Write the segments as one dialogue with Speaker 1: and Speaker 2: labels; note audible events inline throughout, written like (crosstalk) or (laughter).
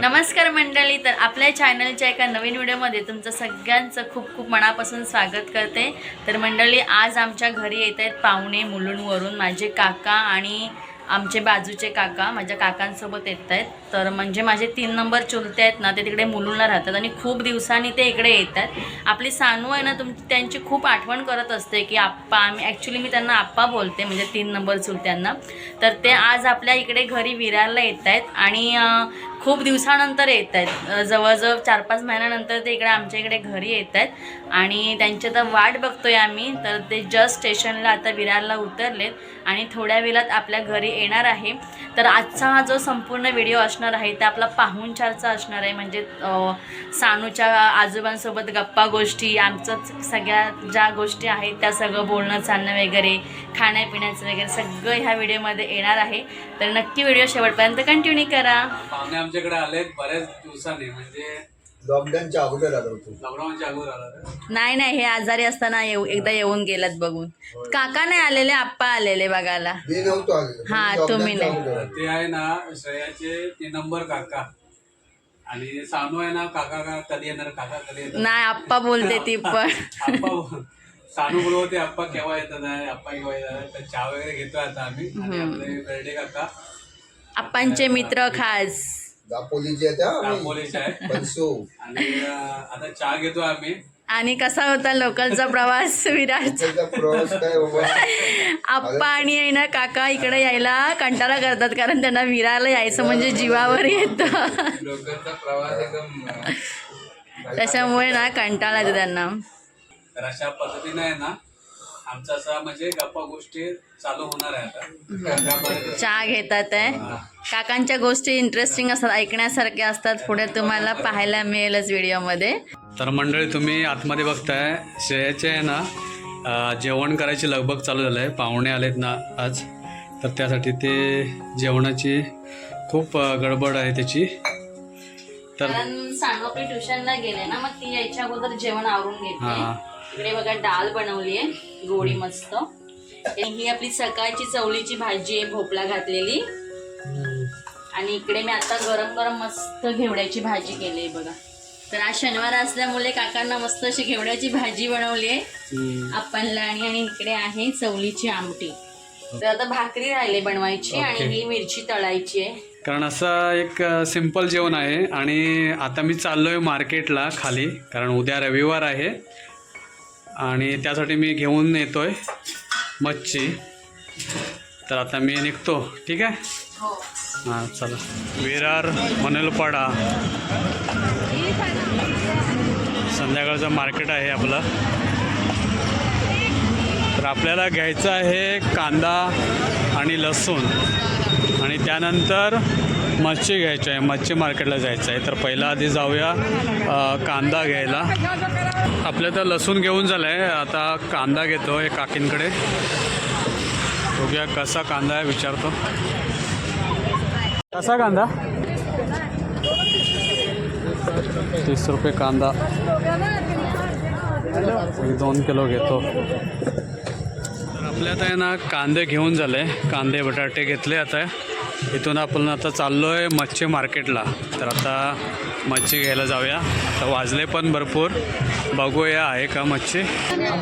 Speaker 1: नमस्कार मंडळी तर आपल्या चॅनलच्या एका नवीन व्हिडिओमध्ये तुमचं सगळ्यांचं खूप खूप मनापासून स्वागत करते. तर मंडळी आज आमच्या घरी येत आहेत पाहुणे मुलुंडवरून माझे काका आणि आमचे बाजूचे काका माझ्या काकांसोबत येत आहेत. तर म्हणजे माझे तीन नंबर चुलते आहेत ना ते तिकडे मुलुंडला राहतात आणि खूप दिवसांनी ते इकडे येतात आपली सानू आहे ना तुम त्यांची खूप आठवण करत असते की आप्पा आम्ही ॲक्च्युली मी त्यांना आप्पा बोलते म्हणजे तीन नंबर चुलत्यांना. तर ते आज आपल्या इकडे घरी विरारला येत आहेत आणि खूप दिवसानंतर येत आहेत. जवळजवळ चार पाच महिन्यानंतर ते इकडे आमच्या इकडे घरी येत आहेत. आणि त्यांची तर वाट बघतोय आम्ही. तर ते जस्ट स्टेशनला आता विरारला उतरलेत आणि थोड्या वेळात आपल्या घरी येणार आहे. तर आजचा हा जो संपूर्ण व्हिडिओ असणार आहे ते आपला पाहुणचारचा असणार आहे. म्हणजे सानूच्या आजोबांसोबत गप्पा गोष्टी आमचं सगळ्या ज्या गोष्टी आहेत त्या सगळं बोलणं चालणं वगैरे खाण्यापिण्याचं वगैरे सगळं ह्या व्हिडिओमध्ये येणार आहे. तर नक्की व्हिडिओ शेवटपर्यंत कंटिन्यू करा.
Speaker 2: पाहुणे आमच्याकडे आले बऱ्याच दिवसांनी. म्हणजे
Speaker 3: लॉकडाऊनच्या अगोदर आलो होतो.
Speaker 2: लॉकडाऊनच्या अगोदर आला
Speaker 1: नाही नाही हे आजारी असताना येऊ एकदा येऊन गेलात बघून. काका नाही आलेले आप्पा आलेले बघायला.
Speaker 3: मी नव्हतो आलेलो.
Speaker 1: हा,
Speaker 3: मी
Speaker 1: तुम्ही
Speaker 3: लॉकडाऊनच्या
Speaker 1: नाही.
Speaker 3: अगोदर आलो.
Speaker 2: ते आहे ना श्रेयाचे तीन नंबर काका. आणि सानू आहे ना काका का कधी येणार काका कधी येणार?
Speaker 1: नाही आप्पा बोलते ती पण.
Speaker 2: आप्पा बोल- सानू बोलवते आप्पा केव्हा येतात आहे? आप्पा केव्हा येतात? तर चहा वगैरे घेतोय आता आम्ही. आणि आपले बेर्डे काका.
Speaker 1: आप्पांचे मित्र खास.
Speaker 3: दापोलीचे हा
Speaker 2: आहे.
Speaker 3: बनसो
Speaker 2: आणि अं, आता चहा घेतो आम्ही.
Speaker 1: आणि कसा होता लोकलचा प्रवास
Speaker 3: काय बाबा?
Speaker 1: आप्पा आणि आहे ना काका इकडे यायला कंटाळा करतात कारण त्यांना विरारला यायचं म्हणजे जीवावर येतं.
Speaker 2: लोकांचा प्रवास एकदम
Speaker 1: त्याच्यामुळे ना कंटाळा येतो त्यांना.
Speaker 2: तर अशा पद्धतीने आहे ना आमचा असा म्हणजे गप्पा गोष्टी चालू होणार आहे आता.
Speaker 1: चहा घेतात आहे. काकांच्या गोष्टी इंटरेस्टिंग असतात ऐकण्यासारख्या असतात. पुढे तुम्हाला पाहायला मिळेलच व्हिडिओमध्ये.
Speaker 2: तर मंडळी तुम्ही आतमध्ये बघताय श्रेयाचे आहे ना जेवण करायची लगबग चालू झालं आहे पाहुणे आलेत ना आज. तर त्यासाठी ते जेवणाची खूप गडबड आहे त्याची. तर
Speaker 1: सांगोपी ट्युशनला गेले ना मग ती यायच्या अगोदर जेवण आवरून घेतले इकडे बघा डाळ बनवली आहे गोडी मस्त. ही आपली सकाळची चवळीची भाजी आहे भोपळा घातलेली. आणि इकडे मी आता गरम गरम मस्त घेवड्याची भाजी केली आहे बघा. तर आज शनिवार असल्यामुळे काकांना मस्त अशी घेवड्याची भाजी बनवली आहे.
Speaker 2: हम्म.
Speaker 1: आपणला आणि इकडे आहे चवळीची आमटी. तर आता भाकरी राहिली बनवायची आणि. ही मिरची तळायची आहे.
Speaker 2: कारण असं एक सिंपल जेवण आहे. आणि आता मी चाललो आहे मार्केटला खाली. कारण उद्या रविवार आहे. आणि त्यासाठी मी घेऊन येतो आहे मच्छी. तर आता मी निघतो. ठीक आहे?
Speaker 1: हो.
Speaker 2: हां चला. विरार मनलपाडा. संध्याकाळचं मार्केट आहे आपलं. तर आपल्याला घ्यायचं आहे कांदा आणि लसूण. आणि त्यानंतर मच्छी घ्यायची आहे. मच्छी मार्केटला जायचं आहे. तर पहिला आधी जाऊया कांदा घ्यायला. आपल्या तर लसूण घेऊन झालं आहे आता कांदा घेतो आहे काकींकडे. बघूया कसा कांदा आहे विचारतो. कसा कांदा? तीस रुपये कांदा. एक दोन किलो घेतो. आपल्या आपल्यात आहे ना कांदे घेऊन झाले. कांदे बटाटे घेतले आता. इथून आपण आता चाललो आहे मच्छी मार्केटला. तर आता मच्छी घ्यायला जाऊया. आता वाजले पण भरपूर. बघूया आहे का मच्छी?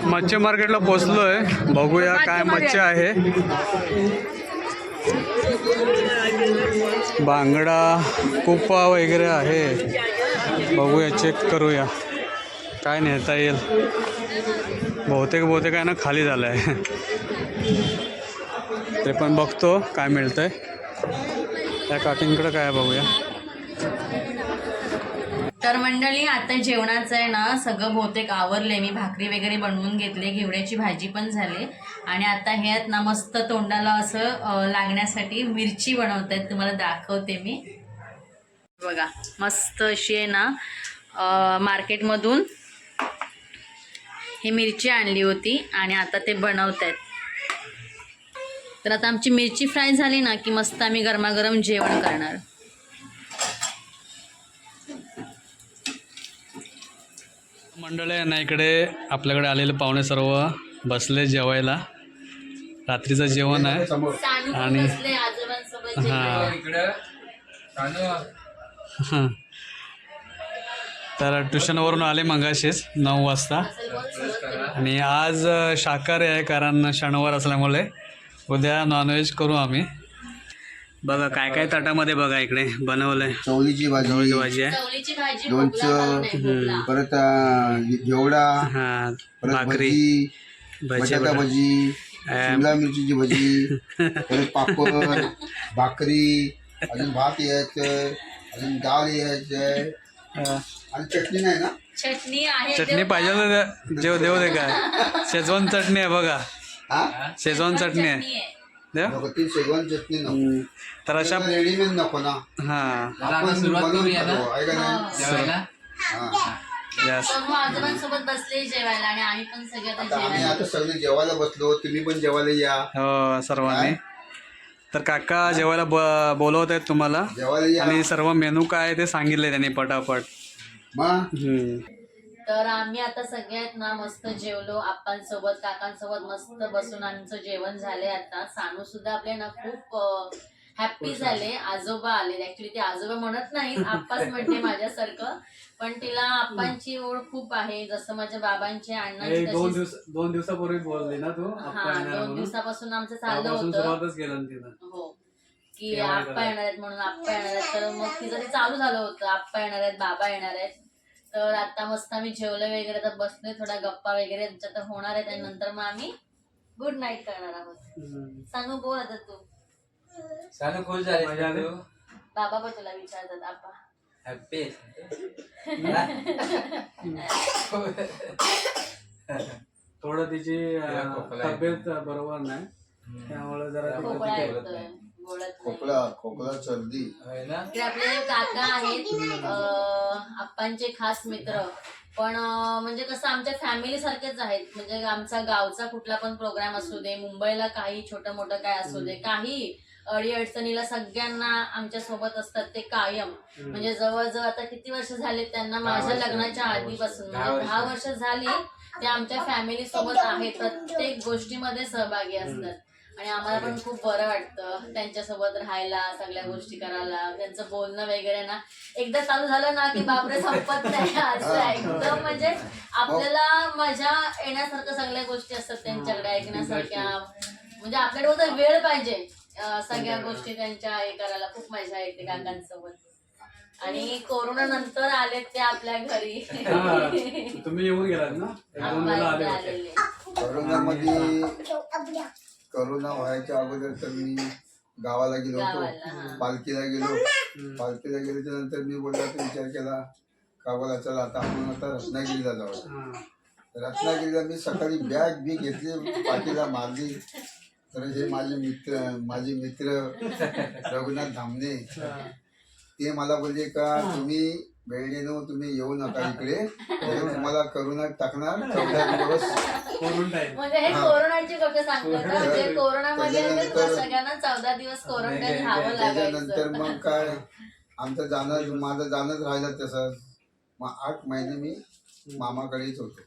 Speaker 2: मच्छी मार्केटला पोचलो आहे बघूया काय मच्छी आहे. बांगडा कुपा वगैरे आहे. बघूया चेक करूया. काय नेता येईल? बहुतेक बहुतेक आहे ना खाली झालं आहे ते पण बघतो काय मिळतंय. त्या काकींकडं काय बघूया.
Speaker 1: तर मंडळी आता जेवणाचं आहे ना सगळं बहुतेक आवरले मी भाकरी वगैरे बनवून घेतले घेवड्याची भाजी पण झाली. आणि आता हे आहेत ना मस्त तोंडाला असं लागण्यासाठी मिरची बनवत आहेत तुम्हाला दाखवते मी. बघा मस्त अशी आहे ना मार्केटमधून ही मिरची आणली होती आणि आता ते बनवत आहेत. तर आता आमची मिरची फ्राय झाली ना की मस्त आम्ही गरमागरम जेवण करणार.
Speaker 2: मंडळ आहे ना इकडे आपल्याकडे आलेले पाहुणे सर्व बसले जेवायला. रात्रीचं जेवण आहे. आणि- हां. हं. तर ट्युशनवरून आले मगाशीच नऊ वाजता. आणि आज शाकाहारी आहे कारण शनिवार असल्यामुळे उद्या नॉनव्हेज करू आम्ही. बघा काय काय ताटामध्ये बघा इकडे बनवलंय.
Speaker 3: चवळीची भाजी
Speaker 2: भाजी आहे.
Speaker 1: चवळीची भाजी
Speaker 3: लोणचं. परत घेवडा
Speaker 2: हा
Speaker 3: परत
Speaker 2: भाकरी
Speaker 3: भजी
Speaker 2: भजी
Speaker 3: शिमला मिरचीची भजी (laughs) परत पापड भाकरी अजून भात यायचं अजून डाळ यायचं
Speaker 2: अ,
Speaker 3: आणि चटणी नाही ना?
Speaker 1: चटणी आहे
Speaker 2: चटणी
Speaker 1: देऊ
Speaker 2: पाहिजे
Speaker 1: का?
Speaker 2: तर देव देव दे काय? शेजवान चटणी आहे बघा.
Speaker 3: हा?
Speaker 2: शेजवान चटणी आहे.
Speaker 1: चटणी आहे.
Speaker 2: देव?
Speaker 3: नको ती शेजवान चटणी नको.
Speaker 2: तर अशा
Speaker 3: रेडीमेड नको ना.
Speaker 2: हा.
Speaker 3: आपण बनवून खातो, आहे का नाही?
Speaker 4: जेवायला?
Speaker 3: हा.
Speaker 2: यस
Speaker 1: समूह आजोबांसोबत बसले जेवायला आणि आम्ही पण सगळे आता
Speaker 3: आता आम्ही
Speaker 1: जेवायला
Speaker 3: आता सगळे जेवायला बसलो तुम्ही पण जेवायला या.
Speaker 2: हो सर्वांनी. तर काका जेवायला ब बोलवत आहेत तुम्हाला. आणि सर्व मेनू काय आहे ते सांगितले त्यांनी पटापट.
Speaker 1: तर आम्ही आता सगळ्यात ना मस्त जेवलो. आप्पांसोबत काकांसोबत मस्त बसून आमचं जेवण झाले आता. सानू सुद्धा आपले ना खूप हॅप्पी झाले. आजोबा आले ऍक्च्युली ते आजोबा म्हणत नाही (laughs) आप्पाच म्हणते माझ्यासारखं. पण तिला आप्पांची ओढ खूप आहे. जसं माझ्या बाबांची अण्णांची
Speaker 2: दोन
Speaker 1: तशीच.
Speaker 2: दिवस दोन दिवसापूर्वी बोलली ना तू
Speaker 1: हा दोन दिवसापासून आमचं चाललं
Speaker 2: त्यापासून
Speaker 1: होतं.
Speaker 2: सुरुवातच केलं ना तिनं.
Speaker 1: हो. की आप्पा येणार आहेत म्हणून आप्पा येणार आहेत. तर मग तिचं ते चालू झालं होतं. आप्पा येणार आहेत बाबा येणार आहेत. तर आता मस्त आम्ही जेवलं वगैरे तर बसलोय थोडा गप्पा वगैरे. आमच्या तर होणार आहेत आणि नंतर मग आम्ही गुड नाईट करणार आहोत.
Speaker 2: हम्म.
Speaker 1: सांगू बोल आता तू.
Speaker 4: सानू खुश झाले
Speaker 2: मजा आली?
Speaker 1: बाबा पण तुला विचारतात आप्पा.
Speaker 4: हॅप्पी (laughs)
Speaker 2: थोडं तिची अं,
Speaker 4: तिला खोकला आहे.
Speaker 2: तब्येत बरोबर नाही. त्यामुळे जरा ती
Speaker 1: खोकळा
Speaker 2: कधी-
Speaker 1: येतोय बोलत नाही.
Speaker 3: खोकला खोकला सर्दी
Speaker 4: होय ना?
Speaker 1: इकडे आपले काका आहेत अं, आप्पांचे खास मित्र. पण अं, म्हणजे कसं आमच्या फॅमिली सारखेच आहेत. म्हणजे आमचा गावचा कुठला पण प्रोग्राम असू दे मुंबईला काही छोटं मोठं काय असू दे काही अडी अडचणीला सगळ्यांना आमच्यासोबत असतात ते कायम. म्हणजे जवळजवळ आता किती वर्ष झाले त्यांना माझ्या लग्नाच्या आधीपासून. म्हणजे
Speaker 4: दहा
Speaker 1: वर्ष. झाली ते आमच्या फॅमिली सोबत आहेत प्रत्येक गोष्टीमध्ये सहभागी असतात. आणि आम्हाला पण खूप बरं वाटतं त्यांच्यासोबत राहायला सगळ्या गोष्टी करायला. त्यांचं बोलणं वगैरे ना एकदा चालू झालं ना की बापरे संपत नाही. (laughs) असं. एकदम म्हणजे आपल्याला मजा येण्यासारखं सगळ्या गोष्टी असतात त्यांच्याकडे ऐकण्यासारख्या. म्हणजे आपल्याकडे वेळ पाहिजे. अं, सगळ्या गोष्टी त्यांच्या हे करायला खूप मजा येते काकांसोबत. आणि कोरोना नंतर आलेत ते आपल्या घरी.
Speaker 2: हा, तुम्ही येऊन गेलात ना? एक दोन वेळा आले होते.
Speaker 1: आलेले.
Speaker 3: करोनामध्ये करोना व्हायच्या अगोदर तर मी गावाला गेलो
Speaker 1: गावाला, हा.
Speaker 3: होतो पालखीला गेलो. पालखीला गेल्याच्यानंतर मी बोलला तर विचार केला का बोला चला आता आपण आता रत्नागिरीला जाऊ
Speaker 2: हा.
Speaker 3: रत्नागिरीला मी सकाळी बॅग बी घेतली पाठीला मारली तर हे माझे मित्र माझे मित्र रघुनाथ धामणे ते मला बोलले का तुम्ही बेळणीनो तुम्ही येऊ नका इकडे. तुम्हाला करोना टाकणार चौदा दिवस.
Speaker 1: म्हणजे हे कोरोनाची गोष्ट म्हणजे कोरोनामध्ये
Speaker 3: त्याच्यानंतर-
Speaker 1: तुला सगळ्यांना चौदा दिवस क्वारंटाईन राहावं
Speaker 3: त्याच्यानंतर
Speaker 1: लागायचं.
Speaker 3: मग काय आमचं जाणं माझं जाणंच राहिलं तसंच मग आठ महिने मी मामाकडेच होतो.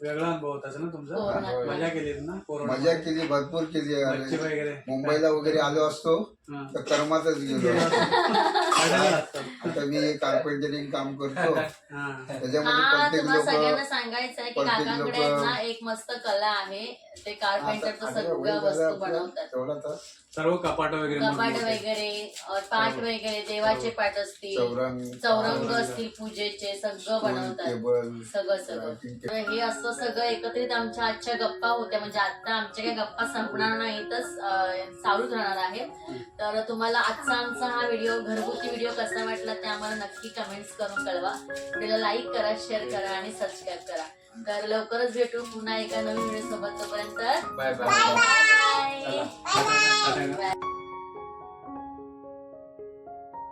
Speaker 2: वेगळा अनुभव होता ना तुमचा
Speaker 1: कोरोनात.
Speaker 2: मजा केली ना कोरोना
Speaker 3: मजा केली भरपूर केली
Speaker 2: मच्छी
Speaker 3: अरे.
Speaker 2: वगैरे
Speaker 3: मुंबईला वगैरे आलो असतो
Speaker 2: हा.
Speaker 3: तर कर्मातच गेलो
Speaker 2: लागतं.
Speaker 3: आता मी कार्पेंटरिंग काम करतो
Speaker 2: हा.
Speaker 3: त्याच्यामध्ये
Speaker 1: हा
Speaker 3: प्रत्येक
Speaker 1: तुम्हाला सगळ्यांना
Speaker 3: लोक
Speaker 1: सांगायचं आहे की
Speaker 3: प्रत्येक
Speaker 1: काकांकडे
Speaker 3: लोकं-
Speaker 1: आहेत ना एक मस्त कला आहे ते कार्पेंटरचं सगळं वस्तू बनवतात
Speaker 3: तेवढा तर
Speaker 2: सर्व कपाट वगैरे
Speaker 1: कपाट
Speaker 2: मोठमोठे.
Speaker 1: वगैरे अ, पाट वगैरे देवाचे पाट असतील
Speaker 3: चौरंग
Speaker 1: चौरंग असतील पूजेचे सगळं बनवतात.
Speaker 3: टेबल
Speaker 1: सगळं सगळं. तर हे असं सगळं एकत्रित आमच्या आजच्या गप्पा होत्या. म्हणजे आता आमच्या काही गप्पा संपणार नाहीतच अं, चालूच राहणार आहेत तर तुम्हाला आजचा आमचा हा व्हिडिओ घरगुती व्हिडिओ कसा वाटला ते आम्हाला नक्की कमेंट्स करून कळवा. व्हिडिओला लाईक करा शेअर करा आणि सबस्क्राईब करा. तर लवकरच भेटू पुन्हा एका नवीन व्हिडिओ सोबत तोपर्यंत.
Speaker 4: Bye bye.
Speaker 1: बाय
Speaker 2: चला.
Speaker 1: बाय.